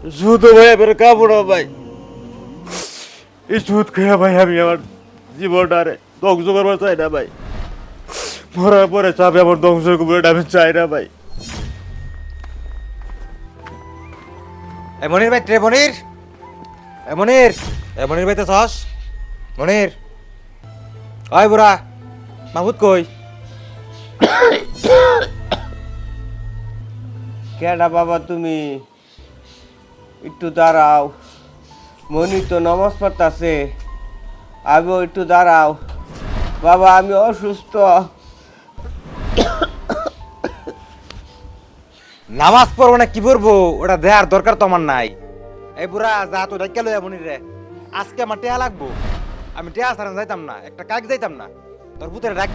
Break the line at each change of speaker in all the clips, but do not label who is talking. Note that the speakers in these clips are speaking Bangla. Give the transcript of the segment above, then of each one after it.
সুদ ভাই এবার কাপড় ভাই। এই সুদ খেয়ে ভাই আমি আমার জীবনটারে ধ্বংস করবার চাই না ভাই। মরার পরে চাপে আমার ধ্বংস করব এটা আমি চাই না ভাই।
এ মনির ভাই রে মনির। এ মনির এ মনির ভাই তো সস মনির। ওই বুড়া মাহমুদ কই?
কেডা বাবা তুমি? একটু দাঁড়াও। মনি তো নামাজ পড়তাছে। আমিও একটু দাঁড়াও। বাবা, আমি অসুস্থ।
নামাজ পড়ব না, কি পড়ব? ওটা দেওয়ার দরকার তো আমার নাই। এই বুড়া, যা তো ডাক্কা লইয়া মনির রে। আজকে আমার টেয়া লাগবো। আমি টেয়া সারা যাইতাম না, একটা কাক যাইতাম না। তোর পুতের ডাক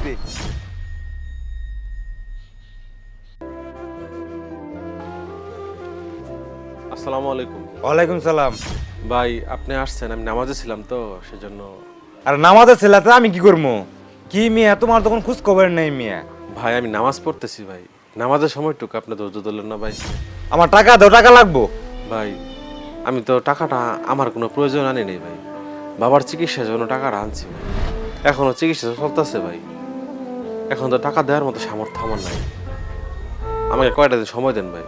আসসালামু আলাইকুম।
ওয়ালাইকুম সালাম।
ভাই আপনি আসছেন আমি নামাজে ছিলাম তো সেজন্য।
আর নামাজের ছেলেতে আমি কি করব কি মিয়া তোমার তখন খোঁজ খবর নেই মিয়া।
ভাই আমি নামাজ পড়তেছি ভাই। নামাজের সময়টুকু আপনি ধৈর্য ধরলেন না ভাই।
আমার টাকা দাও টাকা লাগবো।
ভাই আমি তো টাকাটা আমার কোনো প্রয়োজন আনি নেই ভাই। বাবার চিকিৎসার জন্য টাকাটা আনছি ভাই। এখনও চিকিৎসা চলতেছে ভাই। এখন তো টাকা দেওয়ার মতো সামর্থ্য আমার নাই। আমাকে কয়টা দিন সময় দেন ভাই?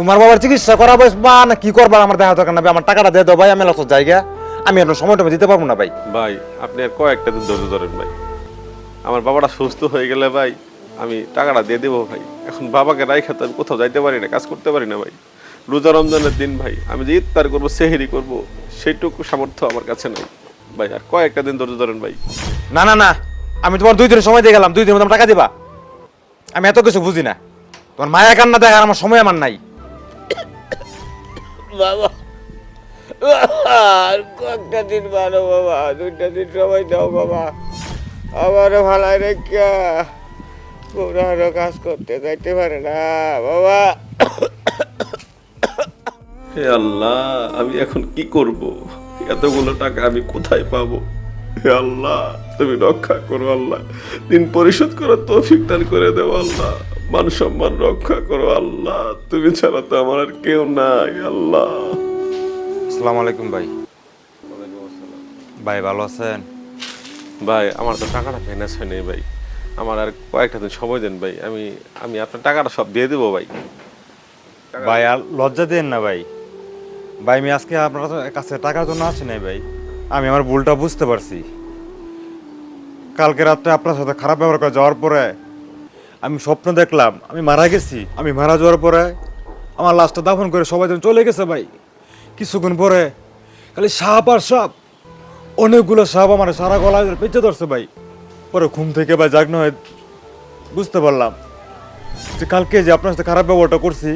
তোমার বাবার চিকিৎসা করাবো বা না কি করবা? আমার দেখা দরকার না ভাই, আমার টাকাটা দিয়ে দাও ভাই আমি লক্ষ জায়গা। আমি এখন সময়টা দিতে পারব না ভাই।
ভাই আপনি আর কয়েকটা দিন ধৈর্য ধরেন ভাই। আমার বাবাটা সুস্থ হয়ে গেলে ভাই আমি টাকাটা দিয়ে দেবো ভাই। এখন বাবাকে রাইখা তো আমি কোথাও যাইতে পারি না কাজ করতে পারি না ভাই। রোজা রমজানের দিন ভাই আমি যে ইফতার করব সেহেরি করব সেইটুকু সামর্থ্য আমার কাছে নাই। ভাই আর কয়েকটা দিন ধৈর্য ধরেন ভাই।
না না না আমি তোমার দুই দিনের সময় দিয়ে গেলাম দুই দিনের মধ্যে টাকা দিবা। আমি এত কিছু বুঝি না। তোমার মায়া কান্না দেখার আমার সময় আমার নাই।
বাবা। আর কয়েকটা দিন ভালো বাবা, দুইটা দিন সময় দাও বাবা। আমারও ভালো রেখা। পুরানো কাজ করতে যাইতে পারে না, বাবা।
হে আল্লাহ, আমি এখন কি করব? এতগুলো টাকা আমি কোথায় পাবো? হে আল্লাহ, তুমি রক্ষা করো আল্লাহ। দিন পরিশোধ করার তৌফিক দান করে দেও আল্লাহ। মান সম্মান রক্ষা করো আল্লাহ। তুমি ছাড়া তো আমার আর কেউ নাই আল্লাহ।
আসসালামু আলাইকুম ভাই। ভাই ভালো আছেন?
ভাই আমার তো টাকাটা ফেনাস হয়নি ভাই। আমার আর কয়েকটা দিন সময় দেন ভাই। আমি আমি আপনার টাকাটা সব দিয়ে দেবো ভাই।
ভাই আর লজ্জা দেন না ভাই। ভাই আমি আজকে আপনার কাছে টাকার জন্য আসি নাই ভাই। আমি আমার ভুলটা বুঝতে পারছি। কালকে রাত্রে আপনার সাথে খারাপ ব্যবহার করে যাওয়ার পরে আমি স্বপ্ন দেখলাম, আমি মারা গেছি, আমি মারা যাওয়ার পরে আমার লাশটা দাফন করে সবাই যখন চলে গেছে ভাই। কিছুক্ষণ পরে খালি সাপ আর সাপ, অনেকগুলো সাপ আমার সারা গলা পেঁচে ধরছে ভাই। পরে ঘুম থেকে ভাই জাগনো হয়ে বুঝতে পারলাম যে কালকে যে আপনার সাথে খারাপ ব্যবহারটা করছি,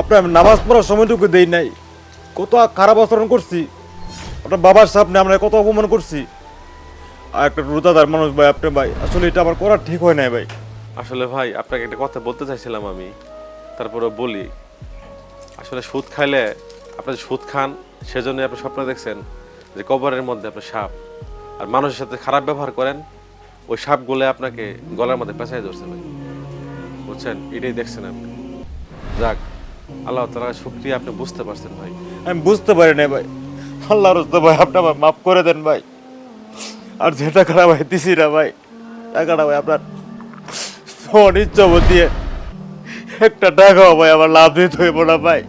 আপনার নামাজ পড়ার সময়টুকু দেই নাই, কত খারাপ আচরণ করছি, আপনার বাবার সামনে আমরা কত অপমান করছি। আর একটা রোজাদার মানুষ ভাই, আপনি ভাই, আসলে এটা আমার করা ঠিক হয় নাই ভাই।
আসলে ভাই, আপনাকে একটা কথা বলতে চাইছিলাম আমি তারপরে বলি। আসলে সুদ খাইলে আপনি সুদ খান সেজন্য আপনি স্বপ্ন দেখছেন যে কবরের মধ্যে আপনার সাপ। আর মানুষের সাথে খারাপ ব্যবহার করেন, ওই সাপগুলো আপনাকে গলার মধ্যে পেঁচাই ধরছে ভাই। বুঝছেন? এটাই দেখছেন আপনি। যাক, আল্লাহ তালা শুক্রিয়া আপনি বুঝতে পারছেন ভাই।
আমি বুঝতে পারি না ভাই। আল্লাহ রস্তে ভাই, আপনি আমার মাফ করে দেন ভাই। আর যে টাকাটা ভাই দিছি না ভাই, টাকাটা ভাই আপনার একটা টাকাও ভাই, আমার লাভ দিতে না ভাই।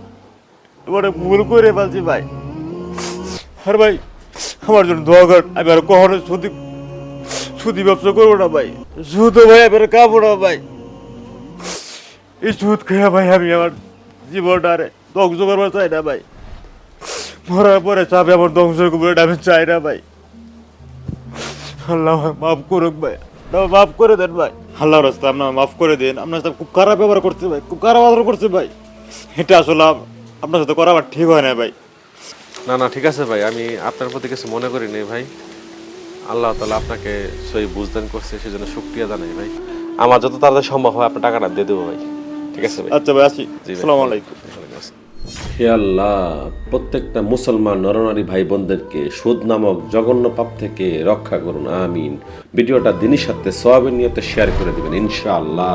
এবারে ভুল করে ফেলছি ভাই। আর ভাই, আমার জন্য দোয়া আমি আর কখনো সুদি সুদি ব্যবসা করব না ভাই। সুদ ভাই এবারে কাপড় ভাই। এই সুদ খেয়ে ভাই, আমি আমার জীবনটারে ধ্বংস করবার চাই না ভাই। মরার পরে চাপে আমার ধ্বংস করব আমি চাই না ভাই। আল্লাহ মাফ করুক ভাই। মাফ করে দেন ভাই। আল্লাহ রাস্তা আপনার মাফ করে দিন। আপনার সাথে খুব খারাপ ব্যবহার করছে ভাই খুব খারাপ ব্যবহার করছে ভাই। এটা আসলে আপ- আপনার সাথে করা আমার ঠিক হয় না ভাই।
না না ঠিক আছে ভাই আমি আপনার প্রতি কিছু মনে করি নেই ভাই। আল্লাহ তালা আপনাকে সই বুঝদান করছে সেজন্য শুক্রিয়া জানাই ভাই। আমার যত তাড়াতাড়ি সম্ভব হয় আপনার টাকাটা দিয়ে দেবো ভাই। ঠিক আছে ভাই?
আচ্ছা ভাই আসি। আসসালামু আলাইকুম।
হে আল্লাহ, প্রত্যেকটা মুসলমান নরনারী ভাই বোনদেরকে সুদ নামক জঘন্য পাপ থেকে রক্ষা করুন, আমিন। ভিডিওটা দিনের সাথে সোয়াবিন নিয়তে শেয়ার করে দেবেন, ইনশাআল্লাহ।